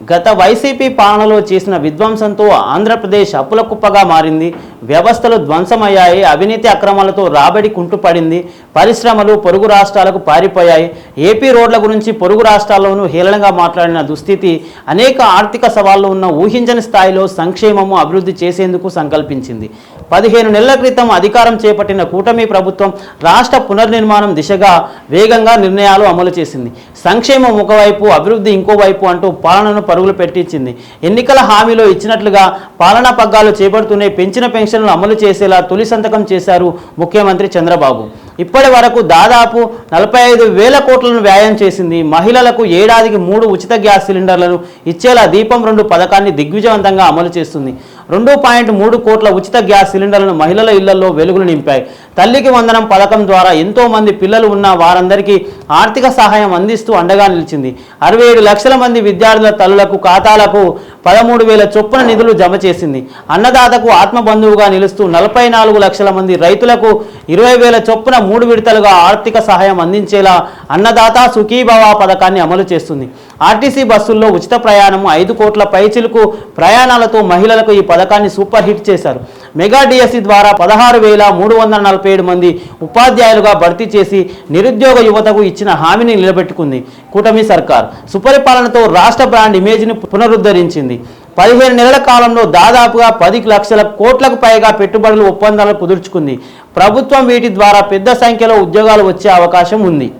గత వైసీపీ పాలనలో చేసిన విధ్వంసంతో ఆంధ్రప్రదేశ్ అప్పుల కుప్పగా మారింది. వ్యవస్థలు ధ్వంసమయ్యాయి. అవినీతి అక్రమాలతో రాబడి కుంటుపడింది పరిశ్రమలు పొరుగు రాష్ట్రాలకు పారిపోయాయి. ఏపీ రోడ్ల గురించి పొరుగు రాష్ట్రాల్లోనూ హేళనగా మాట్లాడిన దుస్థితి అనేక ఆర్థిక సవాళ్ళు ఉన్న ఊహించని స్థాయిలో సంక్షేమము అభివృద్ధి చేసేందుకు సంకల్పించింది. పదిహేను నెలల క్రితం అధికారం చేపట్టిన కూటమి ప్రభుత్వం రాష్ట్ర పునర్నిర్మాణం దిశగా వేగంగా నిర్ణయాలు అమలు చేసింది. సంక్షేమం ఒకవైపు అభివృద్ధి ఇంకోవైపు అంటూ పాలనను పరుగులు పెట్టించింది. ఎన్నికల హామీలో ఇచ్చినట్లుగా పాలనా పగ్గాలు చేపడుతూనే పెంచిన పెన్షన్లు అమలు చేసేలా తొలి సంతకం చేశారు ముఖ్యమంత్రి చంద్రబాబు. ఇప్పటి వరకు దాదాపు నలభై ఐదు వేల కోట్లను వ్యాయం చేసింది మహిళలకు ఏడాదికి మూడు ఉచిత గ్యాస్ సిలిండర్లను ఇచ్చేలా దీపం రెండు పథకాన్ని దిగ్విజయవంతంగా అమలు చేస్తుంది. రెండు పాయింట్ మూడు కోట్ల ఉచిత గ్యాస్ సిలిండర్లను మహిళల ఇళ్ళలో వెలుగులు నింపాయి. తల్లికి వందనం పథకం ద్వారా ఎంతో మంది పిల్లలు ఉన్న వారందరికీ ఆర్థిక సహాయం అందిస్తూ అండగా నిలిచింది. అరవై ఏడు లక్షల మంది విద్యార్థుల తల్లులకు ఖాతాలకు పదమూడు వేల చొప్పున నిధులు జమ చేసింది. అన్నదాతకు ఆత్మబంధువుగా నిలుస్తూ నలభై నాలుగు లక్షల మంది రైతులకు ఇరవై వేల చొప్పున మూడు విడతలుగా ఆర్థిక సహాయం అందించేలా అన్నదాత సుఖీభవ పథకాన్ని అమలు చేస్తుంది. ఆర్టీసీ బస్సుల్లో ఉచిత ప్రయాణం ఐదు కోట్ల పైచిలకు ప్రయాణాలతో మహిళలకు ఈ పథకాన్ని సూపర్ హిట్ చేశారు. మెగా డిఎస్సి ద్వారా పదహారు వేల మూడు వందల నలభై ఏడు మంది ఉపాధ్యాయులుగా భర్తీ చేసి నిరుద్యోగ యువతకు ఇచ్చిన హామీని నిలబెట్టుకుంది కూటమి సర్కార్. సుపరిపాలనతో రాష్ట్ర బ్రాండ్ ఇమేజ్ని పునరుద్ధరించింది. పదిహేను నెలల కాలంలో దాదాపుగా పది లక్షల కోట్లకు పైగా పెట్టుబడులు ఒప్పందాలు కుదుర్చుకుంది. ప్రభుత్వం వీటి ద్వారా పెద్ద సంఖ్యలో ఉద్యోగాలు వచ్చే అవకాశం ఉంది.